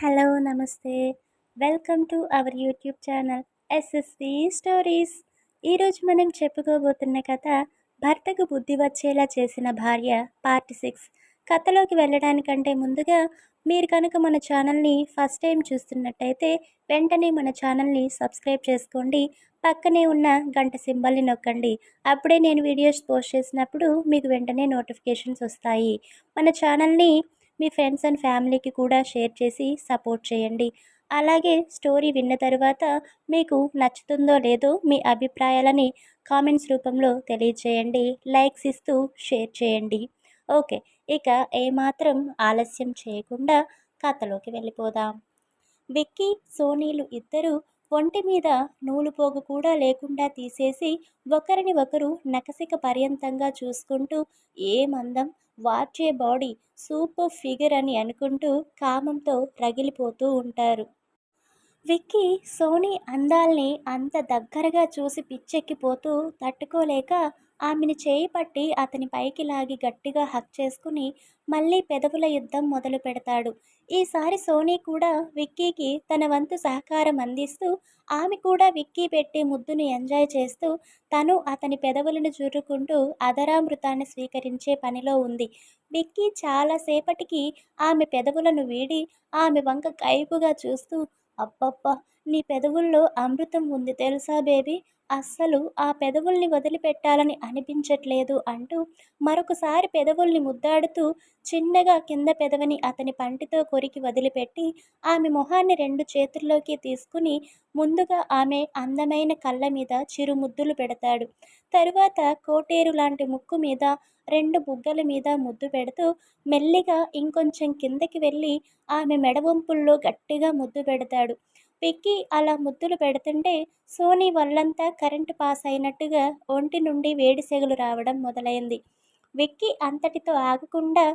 Hello నమస్తే. Welcome to our YouTube channel SSV stories. ఈరోజు మనం చెప్పుకోబోతున్న కథ భర్తకు బుద్ధి వచ్చేలా చేసిన భార్య పార్ట్ సిక్స్. కథలోకి వెళ్ళడానికంటే ముందుగా మీరు కనుక మన ఛానల్ని ఫస్ట్ టైం చూస్తున్నట్టయితే వెంటనే మన ఛానల్ని సబ్స్క్రైబ్ చేసుకోండి. పక్కనే ఉన్న గంట సింబల్ని నొక్కండి. అప్పుడే నేను వీడియోస్ పోస్ట్ చేసినప్పుడు మీకు వెంటనే నోటిఫికేషన్స్ వస్తాయి. మన ఛానల్ని మీ ఫ్రెండ్స్ అండ్ ఫ్యామిలీకి కూడా షేర్ చేసి సపోర్ట్ చేయండి. అలాగే స్టోరీ విన్న తర్వాత మీకు నచ్చుతుందో లేదో మీ అభిప్రాయాలని కామెంట్స్ రూపంలో తెలియజేయండి. లైక్స్ ఇస్తూ షేర్ చేయండి. ఓకే ఇక ఏమాత్రం ఆలస్యం చేయకుండా కథలోకి వెళ్ళిపోదాం. విక్కీ సోనీలు ఇద్దరూ ఒంటి మీద నూలు పోగు కూడా లేకుండా తీసేసి ఒకరిని ఒకరు నకసిక పర్యంతంగా చూసుకుంటూ ఏ మందం వార్చే బాడీ సూపర్ ఫిగర్ అని అనుకుంటూ కామంతో రగిలిపోతూ ఉంటారు. విక్కీ సోనీ అందాల్ని అంత దగ్గరగా చూసి పిచ్చెక్కిపోతూ తట్టుకోలేక ఆమెను చేయి పట్టి అతని పైకి లాగి గట్టిగా హక్ చేసుకుని మళ్ళీ పెదవుల యుద్ధం మొదలు పెడతాడు. ఈసారి సోనీ కూడా విక్కీకి తన వంతు సహకారం అందిస్తూ ఆమె కూడా విక్కీ పెట్టి ముద్దును ఎంజాయ్ చేస్తూ తను అతని పెదవులను చూరుకుంటూ అదరామృతాన్ని స్వీకరించే పనిలో ఉంది. విక్కీ చాలాసేపటికి ఆమె పెదవులను వీడి ఆమె వంక కైపుగా చూస్తూ అబ్బబ్బా నీ పెదవుల్లో అమృతం ఉంది తెలుసా బేబీ? అస్సలు ఆ పెదవుల్ని వదిలిపెట్టాలని అనిపించట్లేదు అంటూ మరొకసారి పెదవుల్ని ముద్దాడుతూ చిన్నగా కింద పెదవిని అతని పంటితో కొరికి వదిలిపెట్టి ఆమె మొహాన్ని రెండు చేతుల్లోకి తీసుకుని ముందుగా ఆమె అందమైన కళ్ళ మీద చిరు ముద్దులు పెడతాడు. తరువాత కోటేరు లాంటి ముక్కు మీద రెండు బుగ్గల మీద ముద్దు పెడుతూ మెల్లిగా ఇంకొంచెం కిందకి వెళ్ళి ఆమె మెడవంపుల్లో గట్టిగా ముద్దు పెడతాడు. పిక్కి అలా ముద్దులు పెడుతుంటే సోనీ వల్లంతా కరెంటు పాస్ అయినట్టుగా ఒంటి నుండి వేడి సెగలు రావడం మొదలైంది. విక్కీ అంతటితో ఆగకుండా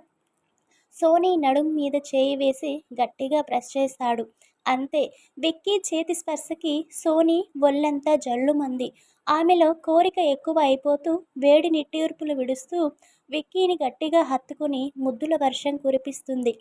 సోనీ నడుం మీద చేయి వేసి గట్టిగా ప్రెస్ చేస్తాడు. అంతే విక్కీ చేతి స్పర్శకి సోనీ ఒళ్ళంతా జల్లుమంది. ఆమెలో కోరిక ఎక్కువ అయిపోతూ వేడి నిట్టూర్పులు విడుస్తూ విక్కీని గట్టిగా హత్తుకుని ముద్దుల వర్షం కురిపిస్తుంది.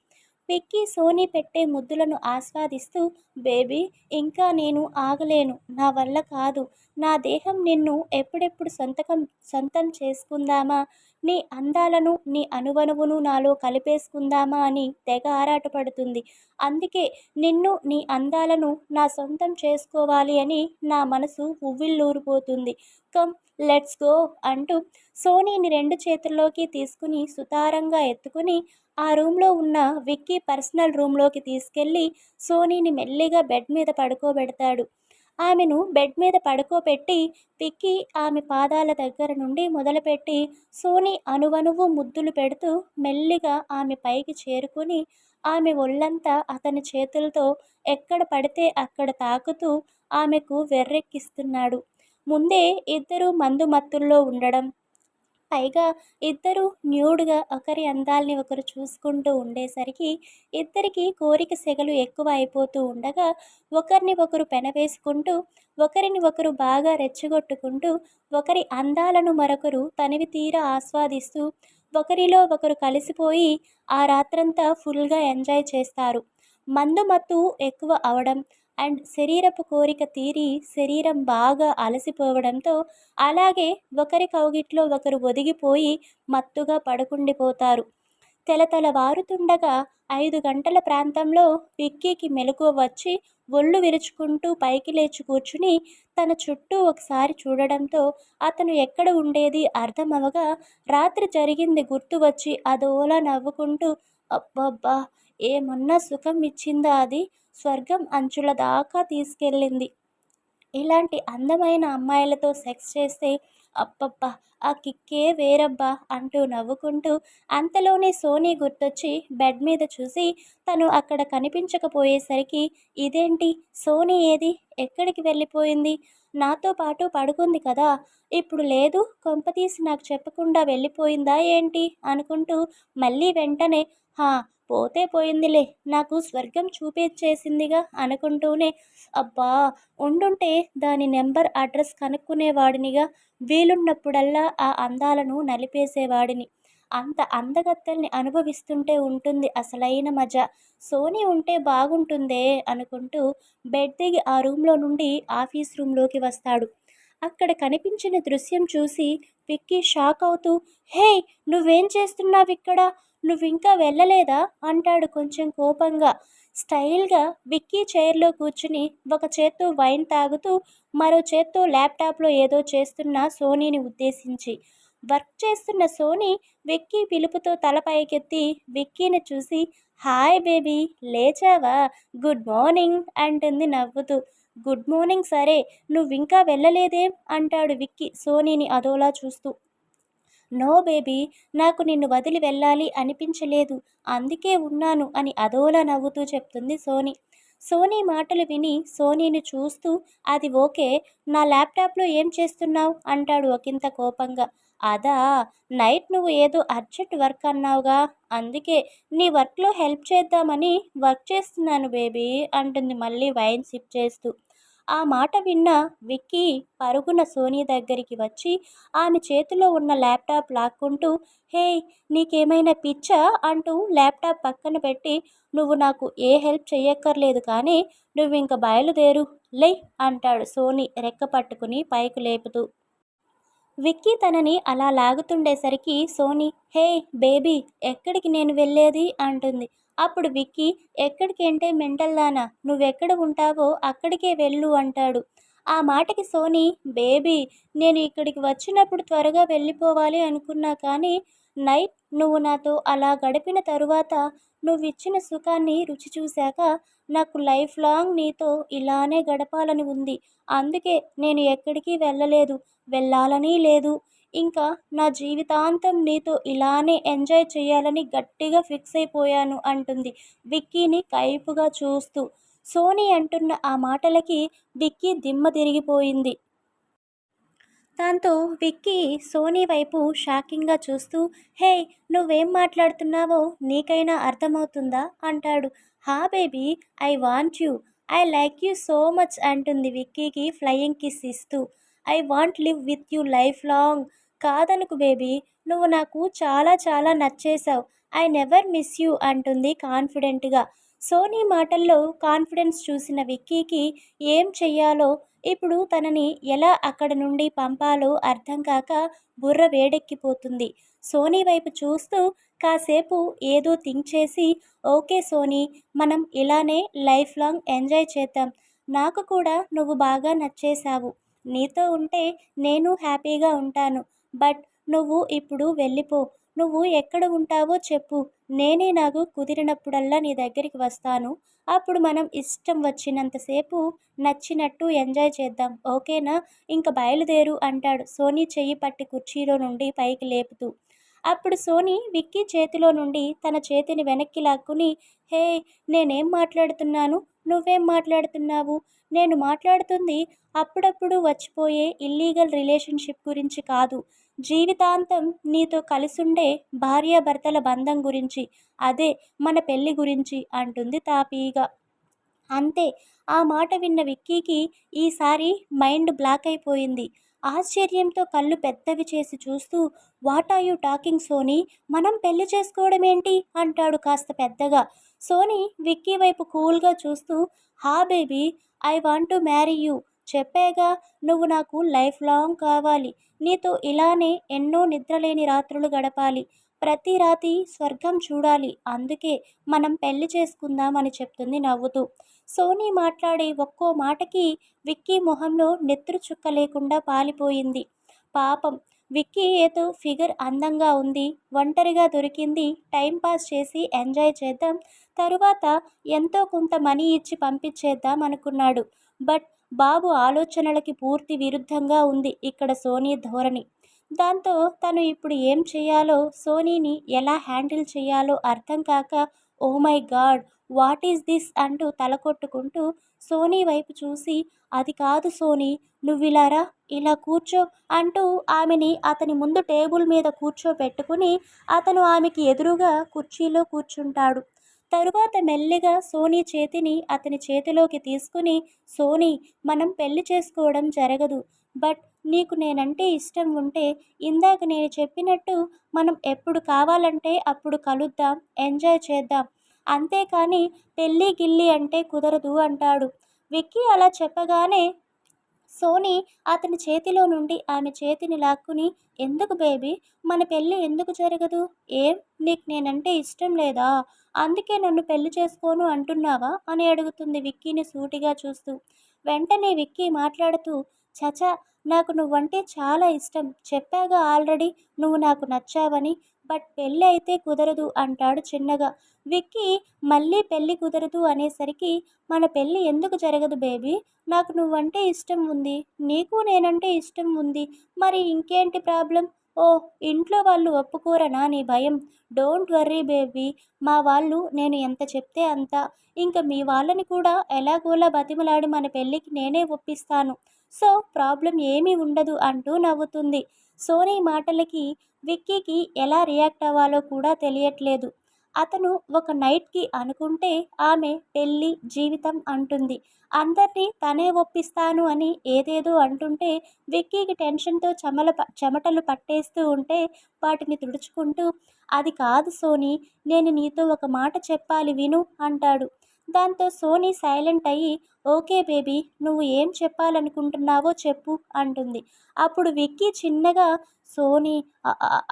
విక్కీ సోనీ పెట్టే ముద్దులను ఆస్వాదిస్తూ బేబీ ఇంకా నేను ఆగలేను. నా వల్ల కాదు. నా దేహం నిన్ను ఎప్పుడెప్పుడు సొంతకం సొంతం చేసుకుందామా? నీ అందాలను నీ అనువనువును నాలో కలిపేసుకుందామా అని తెగ ఆరాటపడుతుంది. అందుకే నిన్ను నీ అందాలను నా సొంతం చేసుకోవాలి అని నా మనసు ఉవ్విల్లూరిపోతుంది కమ్ లెట్స్ గో అంటూ సోనీని రెండు చేతుల్లోకి తీసుకుని సుతారంగా ఎత్తుకుని ఆ రూమ్లో ఉన్న విక్కీ పర్సనల్ రూమ్లోకి తీసుకెళ్ళి సోనీని మెల్లిగా బెడ్ మీద పడుకోబెడతాడు. ఆమెను బెడ్ మీద పడుకోబెట్టి పిక్కి ఆమె పాదాల దగ్గర నుండి మొదలుపెట్టి సోనీ అనువనువు ముద్దులు పెడుతూ మెల్లిగా ఆమె పైకి చేరుకుని ఆమె ఒళ్ళంతా అతని చేతులతో ఎక్కడ పడితే అక్కడ తాకుతూ ఆమెకు వెర్రెక్కిస్తున్నాడు. ముందే ఇద్దరు మందుమత్తుల్లో ఉండడం పైగా ఇద్దరు న్యూడ్గా ఒకరి అందాల్ని ఒకరు చూసుకుంటూ ఉండేసరికి ఇద్దరికి కోరిక సెగలు ఎక్కువ అయిపోతూ ఉండగా ఒకరిని ఒకరు పెనవేసుకుంటూ ఒకరిని ఒకరు బాగా రెచ్చగొట్టుకుంటూ ఒకరి అందాలను మరొకరు తనివి తీర ఆస్వాదిస్తూ ఒకరిలో ఒకరు కలిసిపోయి ఆ రాత్రంతా ఫుల్గా ఎంజాయ్ చేస్తారు. మందుమత్తు ఎక్కువ అవడం అండ్ శరీరపు కోరిక తీరి శరీరం బాగా అలసిపోవడంతో అలాగే ఒకరి కౌగిట్లో ఒకరు ఒదిగిపోయి మత్తుగా పడుకుండిపోతారు. తెలతల వారుతుండగా ఐదు గంటల ప్రాంతంలో విక్కీకి మెలకువ వచ్చి ఒళ్ళు విరుచుకుంటూ పైకి లేచి కూర్చుని తన చుట్టూ ఒకసారి చూడడంతో అతను ఎక్కడ ఉండేది అర్థమవగా రాత్రి జరిగింది గుర్తు వచ్చి అదోలా నవ్వుకుంటూ అబ్బబ్బా ఏమన్నా సుఖం ఇచ్చిందా అది? స్వర్గం అంచుల దాకా తీసుకెళ్ళింది. ఇలాంటి అందమైన అమ్మాయిలతో సెక్స్ చేస్తే అప్పప్ప ఆ కిక్కే వేరబ్బా అంటూ నవ్వుకుంటూ అంతలోనే సోనీ గుర్తొచ్చి బెడ్ మీద చూసి తను అక్కడ కనిపించకపోయేసరికి ఇదేంటి? సోనీ ఏది? ఎక్కడికి వెళ్ళిపోయింది? నాతో పాటు పడుకుంది కదా ఇప్పుడు లేదు కొంపతీసి నాకు చెప్పకుండా వెళ్ళిపోయిందా ఏంటి? అనుకుంటూ మళ్ళీ వెంటనే హా పోతే పోయిందిలే నాకు స్వర్గం చూపించేసిందిగా అనుకుంటూనే అబ్బా ఉండుంటే దాని నెంబర్ అడ్రస్ కనుక్కునేవాడినిగా వీలున్నప్పుడల్లా ఆ అందాలను నలిపేసేవాడిని. అంత అందగత్తెల్ని అనుభవిస్తుంటే ఉంటుంది. అసలైన మజా. సోనీ ఉంటే బాగుంటుందే అనుకుంటూ బెడ్ దిగి ఆ రూమ్లో నుండి ఆఫీస్ రూమ్లోకి వస్తాడు. అక్కడ కనిపించిన దృశ్యం చూసి విక్కీ షాక్ అవుతూ హే నువ్వేం చేస్తున్నావు ఇక్కడ నువ్వు ఇంకా వెళ్ళలేదా? అంటాడు కొంచెం కోపంగా. స్టైల్గా విక్కీ చైర్లో కూర్చుని ఒక చేత్తో వైన్ తాగుతూ మరో చేత్తో ల్యాప్టాప్లో ఏదో చేస్తున్న సోనీని ఉద్దేశించి. వర్క్ చేస్తున్న సోనీ విక్కీ పిలుపుతో తల పైకెత్తి విక్కీని చూసి హాయ్ బేబీ లేచావా? గుడ్ మార్నింగ్ అంటుంది నవ్వుతూ. గుడ్ మార్నింగ్ సరే నువ్వింకా వెళ్ళలేదేం అంటాడు విక్కీ సోనీని అదోలా చూస్తూ. నో బేబీ నాకు నిన్ను వదిలి వెళ్ళాలి అనిపించలేదు అందుకే ఉన్నాను అని అదోలా నవ్వుతూ చెప్తుంది సోనీ. సోనీ మాటలు విని సోనీని చూస్తూ అది ఓకే నా ల్యాప్టాప్లో ఏం చేస్తున్నావు? అంటాడు ఒకంత కోపంగా. అదా నైట్ నువ్వు ఏదో అర్జెంట్ వర్క్ అన్నావుగా అందుకే నీ వర్క్లో హెల్ప్ చేద్దామని వర్క్ చేస్తున్నాను బేబీ అంటుంది మళ్ళీ వైన్ సిప్ చేస్తూ. ఆ మాట విన్న విక్కీ పరుగున సోనీ దగ్గరికి వచ్చి ఆమె చేతిలో ఉన్న ల్యాప్టాప్ లాక్కుంటూ హే నీకేమైనా పిచ్చా? అంటూ ల్యాప్టాప్ పక్కన పెట్టి నువ్వు నాకు ఏ హెల్ప్ చేయక్కర్లేదు కానీ నువ్వు ఇంక బయలుదేరు లే అంటాడు సోనీ రెక్క పట్టుకుని పైకి లేపుతూ. విక్కీ తనని అలా లాగుతుండేసరికి సోనీ హే బేబీ ఎక్కడికి నేను వెళ్ళేది? అంటుంది. అప్పుడు విక్కీ ఎక్కడికేంటే మెంటల్ దానా నువ్వెక్కడ ఉంటావో అక్కడికే వెళ్ళు అంటాడు. ఆ మాటకి సోనీ బేబీ నేను ఇక్కడికి వచ్చినప్పుడు త్వరగా వెళ్ళిపోవాలి అనుకున్నా కానీ నైట్ నువ్వు నాతో అలా గడిపిన తరువాత నువ్వు ఇచ్చిన సుఖాన్ని రుచి చూశాక నాకు లైఫ్ లాంగ్ నీతో ఇలానే గడపాలని ఉంది. అందుకే నేను ఎక్కడికి వెళ్ళలేదు వెళ్ళాలని లేదు. ఇంకా నా జీవితాంతం నీతో ఇలానే ఎంజాయ్ చేయాలని గట్టిగా ఫిక్స్ అయిపోయాను అంటుంది విక్కీని కైపుగా చూస్తూ. సోనీ అంటున్న ఆ మాటలకి విక్కీ దిమ్మ తిరిగిపోయింది. దాంతో విక్కీ సోనీ వైపు షాకింగ్గా చూస్తూ హే నువ్వేం మాట్లాడుతున్నావో నీకైనా అర్థమవుతుందా? అంటాడు. హా baby I want you. I like you so much అంటుంది విక్కీకి ఫ్లయింగ్ కిస్ ఇస్తూ. I want live with you life long. కాదనుకు baby నువ్వు నాకు చాలా చాలా నచ్చేశావు. ఐ నెవర్ మిస్ యూ అంటుంది కాన్ఫిడెంట్గా. సోనీ మాటల్లో కాన్ఫిడెన్స్ చూసిన విక్కీకి ఏం చెయ్యాలో ఇప్పుడు తనని ఎలా అక్కడ నుండి పంపాలో అర్థం కాక బుర్ర వేడెక్కిపోతుంది. సోనీ వైపు చూస్తూ కాసేపు ఏదో థింక్ చేసి ఓకే సోనీ మనం ఇలానే లైఫ్ లాంగ్ ఎంజాయ్ చేద్దాం. నాకు కూడా నువ్వు బాగా నచ్చేశావు. నీతో ఉంటే నేను హ్యాపీగా ఉంటాను. బట్ నువ్వు ఇప్పుడు వెళ్ళిపో. నువ్వు ఎక్కడ ఉంటావో చెప్పు. నేనే నాకు కుదిరినప్పుడల్లా నీ దగ్గరికి వస్తాను. అప్పుడు మనం ఇష్టం వచ్చినంతసేపు నచ్చినట్టు ఎంజాయ్ చేద్దాం. ఓకేనా? ఇంక బయలుదేరు అంటాడు సోనీ చెయ్యి పట్టి కుర్చీలో నుండి పైకి లేపుతూ. అప్పుడు సోనీ విక్కీ చేతిలో నుండి తన చేతిని వెనక్కి లాక్కుని హే నేనేం మాట్లాడుతున్నాను? నువ్వేం మాట్లాడుతున్నావు? నేను మాట్లాడుతుంది అప్పుడప్పుడు వచ్చిపోయే ఇల్లీగల్ రిలేషన్షిప్ గురించి కాదు. జీవితాంతం నీతో కలిసుండే భార్యాభర్తల బంధం గురించి అదే మన పెళ్ళి గురించి అంటుంది తాపీగా. అంతే ఆ మాట విన్న విక్కీకి ఈసారి మైండ్ బ్లాక్ అయిపోయింది. ఆశ్చర్యంతో కళ్ళు పెద్దవి చేసి చూస్తూ what are you talking Soni? మనం పెళ్ళి చేసుకోవడం ఏంటి అంటాడు కాస్త పెద్దగా. సోనీ విక్కీ వైపు కూల్గా చూస్తూ హా baby I want to marry you. చెప్పాగా నువ్వు నాకు లైఫ్ లాంగ్ కావాలి. నీతో ఇలానే ఎన్నో నిద్రలేని రాత్రులు గడపాలి. ప్రతి రాతి స్వర్గం చూడాలి. అందుకే మనం పెళ్ళి చేసుకుందాం అని చెప్తుంది నవ్వుతూ. సోనీ మాట్లాడే ఒక్కో మాటకి విక్కీ మొహంలో నెత్తురు చుక్క లేకుండా పాలిపోయింది. పాపం విక్కీ ఏదో ఫిగర్ అందంగా ఉంది. ఒంటరిగా దొరికింది. టైంపాస్ చేసి ఎంజాయ్ చేద్దాం. తరువాత ఎంతో కొంత మనీ ఇచ్చి పంపించేద్దాం అనుకున్నాడు. బట్ బాబు ఆలోచనలకి పూర్తి విరుద్ధంగా ఉంది ఇక్కడ సోనీ ధోరణి. దాంతో తను ఇప్పుడు ఏం చేయాలో సోనీని ఎలా హ్యాండిల్ చేయాలో అర్థం కాక ఓ my god what is this? అంటూ తల కొట్టుకుంటూ సోనీ వైపు చూసి అది కాదు సోనీ నువ్విలారా ఇలా కూర్చో అంటూ ఆమెని అతని ముందు టేబుల్ మీద కూర్చోపెట్టుకుని అతను ఆమెకి ఎదురుగా కుర్చీలో కూర్చుంటాడు. తరువాత మెల్లిగా సోనీ చేతిని అతని చేతిలోకి తీసుకుని సోనీ మనం పెళ్ళి చేసుకోవడం జరగదు. బట్ నీకు నేనంటే ఇష్టం ఉంటే ఇందాక నేను చెప్పినట్టు మనం ఎప్పుడు కావాలంటే అప్పుడు కలుద్దాం ఎంజాయ్ చేద్దాం. అంతేకాని పెళ్ళి గిల్లి అంటే కుదరదు అంటాడు. విక్కీ అలా చెప్పగానే సోనీ అతని చేతిలో నుండి ఆమె చేతిని లాక్కుని ఎందుకు బేబీ? మన పెళ్ళి ఎందుకు జరగదు? ఏం? నీకు నేనంటే ఇష్టం లేదా? అందుకే నన్ను పెళ్ళి చేసుకోను అంటున్నావా? అని అడుగుతుంది విక్కీని సూటిగా చూస్తూ. వెంటనే విక్కీ మాట్లాడుతూ చచా నాకు నువ్వంటే చాలా ఇష్టం. చెప్పాగా ఆల్రెడీ నువ్వు నాకు నచ్చావని. బట్ పెళ్ళి అయితే కుదరదు అంటాడు చిన్నగా. విక్కీ మళ్ళీ పెళ్ళి కుదరదు అనేసరికి మన పెళ్ళి ఎందుకు జరగదు బేబీ? నాకు నువ్వంటే ఇష్టం ఉంది. నీకు నేనంటే ఇష్టం ఉంది. మరి ఇంకేంటి ప్రాబ్లం? ఓ ఇంట్లో వాళ్ళు ఒప్పుకోరనా నీ భయం? Don't worry baby. మా వాళ్ళు నేను ఎంత చెప్తే అంత. ఇంకా మీ వాళ్ళని కూడా ఎలాగోలా బతిమలాడి మన పెళ్ళికి నేనే ఒప్పిస్తాను. సో ప్రాబ్లం ఏమీ ఉండదు అంటూ నవ్వుతుంది. సోనీ మాటలకి విక్కీకి ఎలా రియాక్ట్ అవ్వాలో కూడా తెలియట్లేదు. అతను ఒక నైట్కి అనుకుంటే ఆమె పెళ్ళి జీవితం అంటుంది. అందరినీ తనే ఒప్పిస్తాను అని ఏదేదో అంటుంటే విక్కీకి టెన్షన్తో చెమల చెమటలు పట్టేస్తూ ఉంటే వాటిని తుడుచుకుంటూ అది కాదు సోనీ నేను నీతో ఒక మాట చెప్పాలి విను అంటాడు. దాంతో సోనీ సైలెంట్ అయ్యి ఓకే బేబీ నువ్వు ఏం చెప్పాలనుకుంటున్నావో చెప్పు అంటుంది. అప్పుడు విక్కీ చిన్నగా సోనీ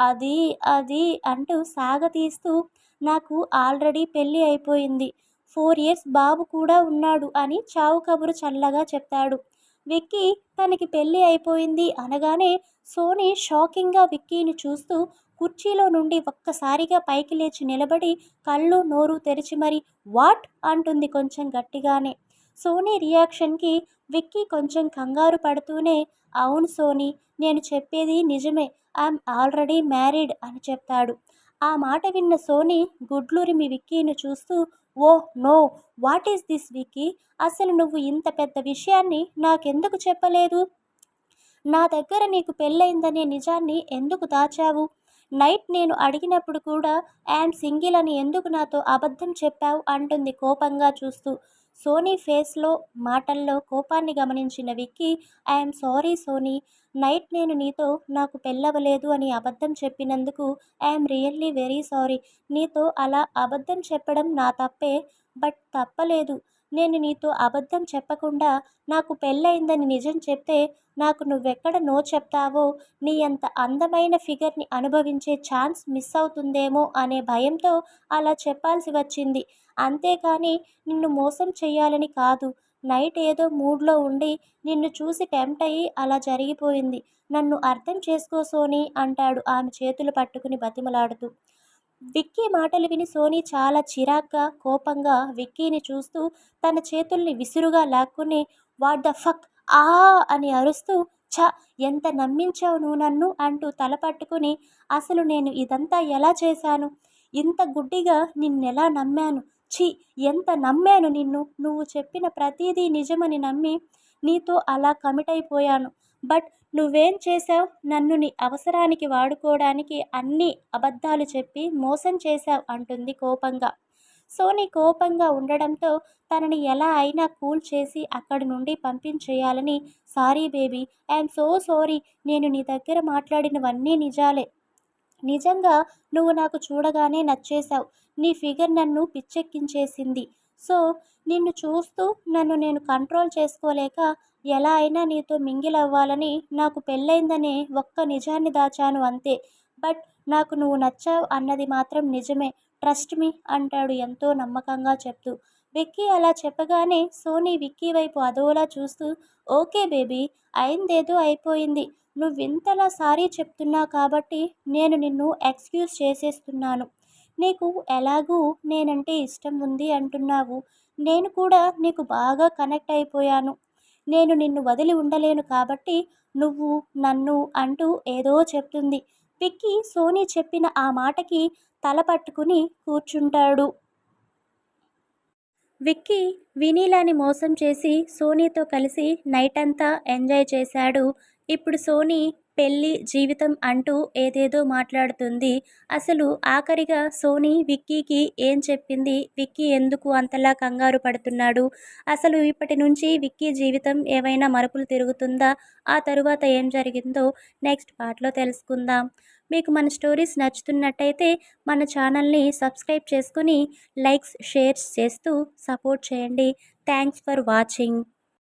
అది అది అంటూ సాగతీస్తూ నాకు ఆల్రెడీ పెళ్ళి అయిపోయింది. ఫోర్ ఇయర్స్ బాబు కూడా ఉన్నాడు అని చావు కబురు చల్లగా చెప్తాడు. విక్కీ తనకి పెళ్ళి అయిపోయింది అనగానే సోనీ షాకింగ్గా విక్కీని చూస్తూ కుర్చీలో నుండి ఒక్కసారిగా పైకి లేచి నిలబడి కళ్ళు నోరు తెరిచి మరి వాట్ అంటుంది కొంచెం గట్టిగానే. సోనీ రియాక్షన్కి విక్కీ కొంచెం కంగారు పడుతూనే అవును సోనీ నేను చెప్పేది నిజమే ఐఎమ్ ఆల్రెడీ మ్యారీడ్ అని చెప్తాడు. ఆ మాట విన్న సోనీ గుడ్లూరిమి విక్కీని చూస్తూ ఓ no what is this Vicky? అసలు నువ్వు ఇంత పెద్ద విషయాన్ని నాకెందుకు చెప్పలేదు? నా దగ్గర నీకు పెళ్ళయిందనే నిజాన్ని ఎందుకు దాచావు? నైట్ నేను అడిగినప్పుడు కూడా యామ్ సింగిల్ అని ఎందుకు నాతో అబద్ధం చెప్పావు? అంటుంది కోపంగా చూస్తూ. సోనీ ఫేస్లో మాటల్లో కోపాన్ని గమనించిన Vicky I'm sorry Soni night నేను నీతో నాకు పెళ్ళవలేదు అని అబద్ధం చెప్పినందుకు ఐఎమ్ రియల్లీ వెరీ సారీ నీతో అలా అబద్ధం చెప్పడం నా తప్పే బట్ తప్పలేదు నేను నీతో అబద్ధం చెప్పకుండా నాకు పెళ్ళయిందని నిజం చెప్తే నాకు నువ్వెక్కడ నో చెప్తావో నీ అంత అందమైన ఫిగర్ని అనుభవించే ఛాన్స్ మిస్ అవుతుందేమో అనే భయంతో అలా చెప్పాల్సి వచ్చింది. అంతేకాని నిన్ను మోసం చేయాలని కాదు. నైట్ ఏదో మూడ్లో ఉండి నిన్ను చూసి టెంప్ట్ అయ్యి అలా జరిగిపోయింది. నన్ను అర్థం చేసుకోసోని అంటాడు ఆమె చేతులు పట్టుకుని బతిమలాడుతూ. విక్కీ మాటలు విని సోనీ చాలా చిరాగ్గా కోపంగా విక్కీని చూస్తూ తన చేతుల్ని విసురుగా లాక్కుని వాట్ ద ఫక్? ఆ! అని అరుస్తూ ఛ! ఎంత నమ్మించావు నువ్వు నన్ను? అంటూ తల పట్టుకుని అసలు నేను ఇదంతా ఎలా చేశాను? ఇంత గుడ్డిగా నిన్నెలా నమ్మాను? ఛీ! ఎంత నమ్మాను నిన్ను? నువ్వు చెప్పిన ప్రతిదీ నిజమని నమ్మి నీతో అలా కమిట్ అయిపోయాను. బట్ నువ్వేం చేశావు? నన్ను నీ అవసరానికి వాడుకోవడానికి అన్ని అబద్ధాలు చెప్పి మోసం చేశావు అంటుంది కోపంగా. సోని కోపంగా ఉండడంతో తనని ఎలా అయినా కూల్ చేసి అక్కడి నుండి పంపించేయాలని sorry baby I'm so sorry నేను నీ దగ్గర మాట్లాడినవన్నీ నిజాలే. నిజంగా నువ్వు నాకు చూడగానే నచ్చేశావు. నీ ఫిగర్ నన్ను పిచ్చెక్కించేసింది. సో నిన్ను చూస్తూ నన్ను నేను కంట్రోల్ చేసుకోలేక ఎలా అయినా నీతో మింగిల్ అవ్వాలని నాకు పెళ్ళైందనే ఒక్క నిజాన్ని దాచాను అంతే. బట్ నాకు నువ్వు నచ్చావు అన్నది మాత్రం నిజమే. ట్రస్ట్ మీ అంటాడు ఎంతో నమ్మకంగా చెప్తూ. విక్కీ అలా చెప్పగానే సోనీ విక్కీ వైపు అదోలా చూస్తూ ఓకే బేబీ అయిందేదో అయిపోయింది. నువ్వింతలా సారీ చెప్తున్నా కాబట్టి నేను నిన్ను ఎక్స్క్యూజ్ చేసేస్తున్నాను. నీకు ఎలాగూ నేనంటే ఇష్టం ఉంది అంటున్నావు. నేను కూడా నీకు బాగా కనెక్ట్ అయిపోయాను. నేను నిన్ను వదిలి ఉండలేను కాబట్టి నువ్వు నన్ను అంటూ ఏదో చెప్తుంది. పిక్కి సోనీ చెప్పిన ఆ మాటకి తల పట్టుకుని కూర్చుంటాడు. విక్కీ వినీలాని మోసం చేసి సోనీతో కలిసి నైట్ అంతా ఎంజాయ్ చేశాడు. ఇప్పుడు సోనీ పెళ్ళి జీవితం అంటూ ఏదేదో మాట్లాడుతుంది. అసలు ఆఖరిగా సోనీ విక్కీకి ఏం చెప్పింది? విక్కీ ఎందుకు అంతలా కంగారు పడుతున్నాడు? అసలు ఇప్పటి నుంచి విక్కీ జీవితం ఏవైనా మరుపులు తిరుగుతుందా? ఆ తరువాత ఏం జరిగిందో నెక్స్ట్ పార్ట్లో తెలుసుకుందాం. మీకు మన స్టోరీస్ నచ్చుతున్నట్టయితే మన ఛానల్ని సబ్స్క్రైబ్ చేసుకుని లైక్స్ షేర్స్ చేస్తూ సపోర్ట్ చేయండి. Thanks for watching.